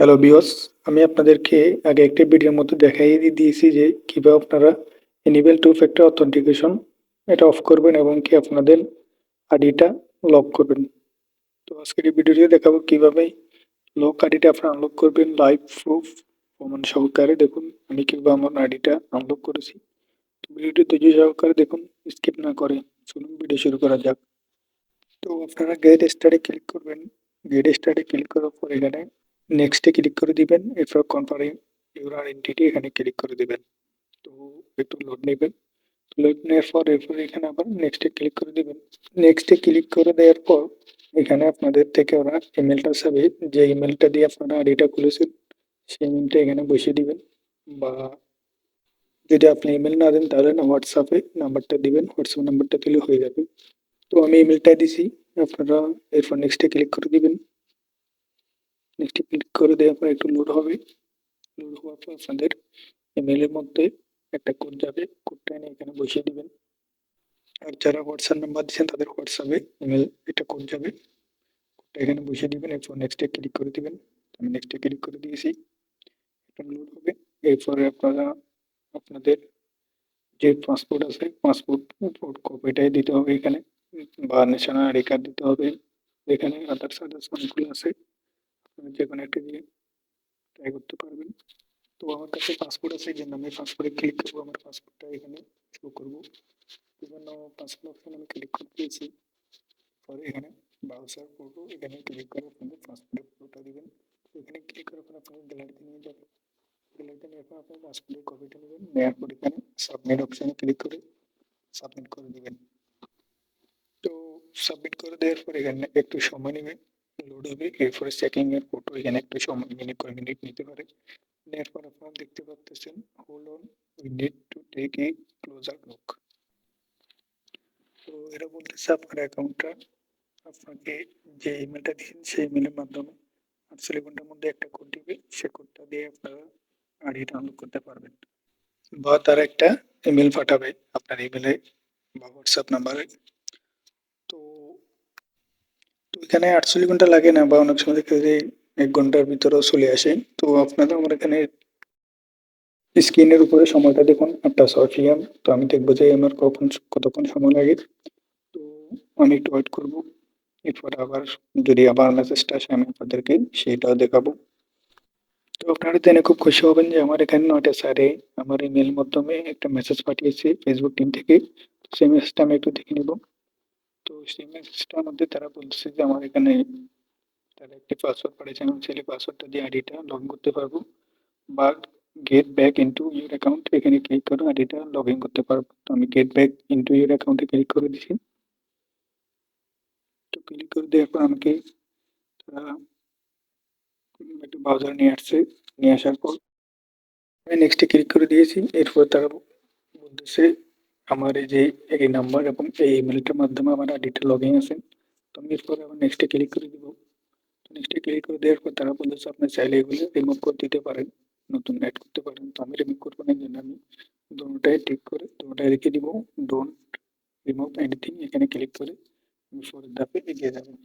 Hello বিয়স আমি আপনাদেরকে আগে একটি ভিডিওর মধ্যে দেখাই দিয়েছি যে কীভাবে আপনারা এনেবল টু ফ্যাক্টর অথেন্টিকেশন এটা অফ করবেন এবং কি আপনাদের আইডিটা লক করবেন। তো আজকের এই ভিডিওতে দেখাবো কীভাবে লক আইডিটা আপনারা আনলক করবেন লাইভ প্রুফ প্রমাণ সহকারে। দেখুন, আমি কীভাবে আমার আইডিটা আনলক করেছি। তো ভিডিওটি ধৈর্য সহকারে দেখুন স্কিপ না করে চলুন ভিডিও শুরু করা যাক। তো আপনারা গেট স্টার্টে ক্লিক করবেন। গেট স্টার্টে ক্লিক করার পর এখানে নেক্সটে ক্লিক করে দিবেন, এরপর কনফার্ম ইউর আইডেন্টিটি এখানে ক্লিক করে দিবেন। তো একটু লোড নেবেন। লোড নেওয়ার পর এরপর এখানে আবার নেক্সটে ক্লিক করে দিবেন। নেক্সটে ক্লিক করে দেওয়ার পর এখানে আপনাদের থেকে ওরা ইমেলটা চাবে। যে ইমেলটা দিয়ে আপনারা আইডিটা খুলেছেন, সেই ইমেলটা এখানে বসিয়ে দিবেন। বা যদি আপনি ইমেল না দেন, তাহলে না হোয়াটসঅ্যাপে নাম্বারটা দিবেন। হোয়াটসঅ্যাপ নাম্বারটা দিলে হয়ে যাবে। তো আমি ইমেলটা দিছি। আপনারা এরপর নেক্সটে ক্লিক করে দিবেন। নেক্সটে ক্লিক করে দেওয়ার পর একটু লোড হবে। লোড হওয়ার পর আপনাদের ইমেলের মধ্যে একটা কোড যাবে। কোডটা এনে এখানে বসিয়ে দিবেন। আর যারা হোয়াটসঅ্যাপ নাম্বার দিচ্ছেন তাদের হোয়াটসঅ্যাপে ইমেল একটা কোড যাবে। কোডটা এখানে বসিয়ে দিবেন। এরপর নেক্সটে ক্লিক করে দিবেন। আমি নেক্সটে ক্লিক করে দিয়েছি। এটা লোড হবে। এরপরে আপনারা আপনাদের যে পাসপোর্ট আছে পাসপোর্ট কপিটাই দিতে হবে এখানে। বা ন্যাশনাল আইডি কার্ড দিতে হবে। এখানে আদার্স আদার্স অনেকগুলো আছে। আপনারা যে কোনো একটা দিয়ে ট্রাই করতে পারবেন। তো আমার কাছে পাসপোর্ট আছে এই জন্য আমি পাসপোর্টে ক্লিক করব, আমার পাসপোর্টটা এখানে শো করব। বিভিন্ন পাসপোর্ট অপশন আমি ক্লিক করে দিয়েছি। পরে এখানে ব্রাউজার ফটো এখানে ক্লিক করে আপনাদের পাসপোর্টের ফটোটা দিবেন। এখানে ক্লিক করার পর আপনাদের গ্যালারিতে নিয়ে যাবেন। গ্যালারিতে নেওয়ার পর আপনার পাসপোর্টের কপিটা নেবেন। নেওয়ার পর এখানে সাবমিট অপশানে ক্লিক করে সাবমিট করে দেবেন। তো সাবমিট করে দেওয়ার পর এখানে একটু সময় নেবে লোড হবে। এরপরে চেকিং এর ফটো এখানে একটু সময় মিনিট কয় মিনিট নিতে পারে। নেওয়ার পর আপনারা দেখতে পাচ্ছেন hold on we need to take a closer look তো এরা বলতেছে আপনার অ্যাকাউন্টটা আপনাকে যে ইমেলটা দিয়েছেন সেই ইমেলের মাধ্যমে আটচল্লিশ ঘণ্টার মধ্যে একটা কোড দিবে। সে কোডটা দিয়ে আপনারা আইডি ডাউনলোড করতে পারবেন। বা তার একটা ইমেল পাঠাবে আপনার ইমেলে বা হোয়াটসঅ্যাপ নাম্বারে এখানে আটচল্লিশ ঘণ্টা লাগে না, বা অনেক সময় দেখা যায় এক ঘণ্টার ভিতরেও চলে আসে। তো আপনাদের আমার এখানে স্ক্রিনের উপরে সময়টা দেখুন, আটটা ছয় পিএম তো আমি দেখব যে আমার কখন, কতক্ষণ সময় লাগে। তো আমি একটু ওয়েট করব। এরপর আবার যদি আবার মেসেজটা আসে, আমি আপনাদেরকে সেটাও দেখাবো। তো আপনারা জেনে খুব খুশি হবেন যে আমার এখানে নয়টা স্যারে আমার ইমেল মাধ্যমে একটা মেসেজ পাঠিয়েছে ফেসবুক টিম থেকে। সেই মেসেজটা আমি একটু দেখে নিব। তো সেই মেসেজটার মধ্যে তারা বলছে যে, আমার এখানে তারা একটি পাসওয়ার্ড পাঠিয়েছে আমি চাইলে পাসওয়ার্ডটা দিয়ে আইডিটা লগ করতে পারব। বা get back into your account এখানে ক্লিক করে, আইডিটা লগ ইন করতে পারব। তো আমি গেট ব্যাক ইন্টু ইউর অ্যাকাউন্টে ক্লিক করে দিছি। তো ক্লিক করে দেওয়ার পর আমাকে তারা একটা ব্রাউজার নিয়ে আসছে। নিয়ে আসার পর আমি নেক্সটে ক্লিক করে দিয়েছি। এরপর তারা বলতেছে আমার এই যে এই নাম্বার এবং এই ইমেলটার মাধ্যমে আমার আইডিটা লগ ইন আছে। তো আমি এরপর আবার নেক্সটে ক্লিক করে দিব। নেক্সটে ক্লিক করে দেওয়ার পর তারা বলতেছে আপনি চাইলে এগুলো রিমুভ করে দিতে পারেন নতুন অ্যাড করতে পারেন তো আমি রিমুভ করব না জন্য আমি দুটাই ঠিক করে দুটাই রেখে দিব। ডোন্ট রিমুভ এনিথিং এখানে ক্লিক করে আমি পরের ধাপে এগিয়ে যাবেন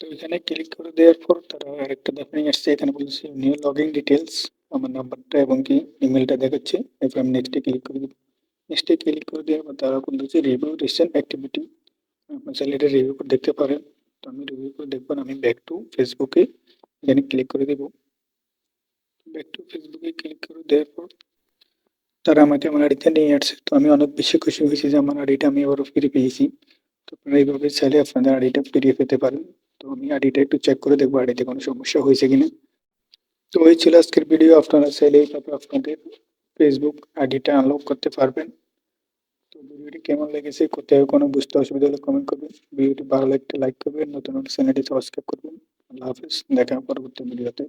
তো এখানে ক্লিক করে দেওয়ার পর তারা আরেকটা ধাপে নিয়ে আসছে। এখানে বলছে নিউ লগিং ডিটেলস আমার নাম্বারটা এবং কি ইমেলটা দেখাচ্ছে। এরপর আমি নেক্সটে ক্লিক করে দেবো। নেক্সটে ক্লিক করে দেওয়ার পর তারা বলতেছে রিভিউ রিসেন্ট অ্যাক্টিভিটি আপনার চাইলে এটা রিভিউ করে দেখতে পারেন। তো আমি রিভিউ করে দেখবেন আমি ব্যাক টু ফেসবুকে এখানে ক্লিক করে দেবো। ব্যাক টু ফেসবুকে ক্লিক করে দেওয়ার পর তারা আমাকে আমার আড়িতে নিয়ে আসছে। তো আমি অনেক বেশি খুশি হয়েছি যে আমার আড়িটা আমি আবারও ফিরে পেয়েছি। তো আপনারা এইভাবে চাইলে আপনাদের আড়িটা ফিরিয়ে পেতে পারেন। তো আমি আড়িটা একটু চেক করে দেখব আড়িতে কোনো সমস্যা হয়েছে কিনা। তো ওই ছিল আজকের ভিডিও আপনারা চাইলে এইভাবে আপনাদের ফেসবুক আইডিটা আনলক করতে পারবেন। তো ভিডিওটি কেমন লেগেছে কোথাও কোনো বুঝতে অসুবিধা হলে কমেন্ট করবেন। ভিডিওটি ভালো লাগতে লাইক করবেন, নতুন নতুন চ্যানেলটি সাবস্ক্রাইব করবেন। আল্লাহ হাফিজ, দেখা পরবর্তী ভিডিওতে।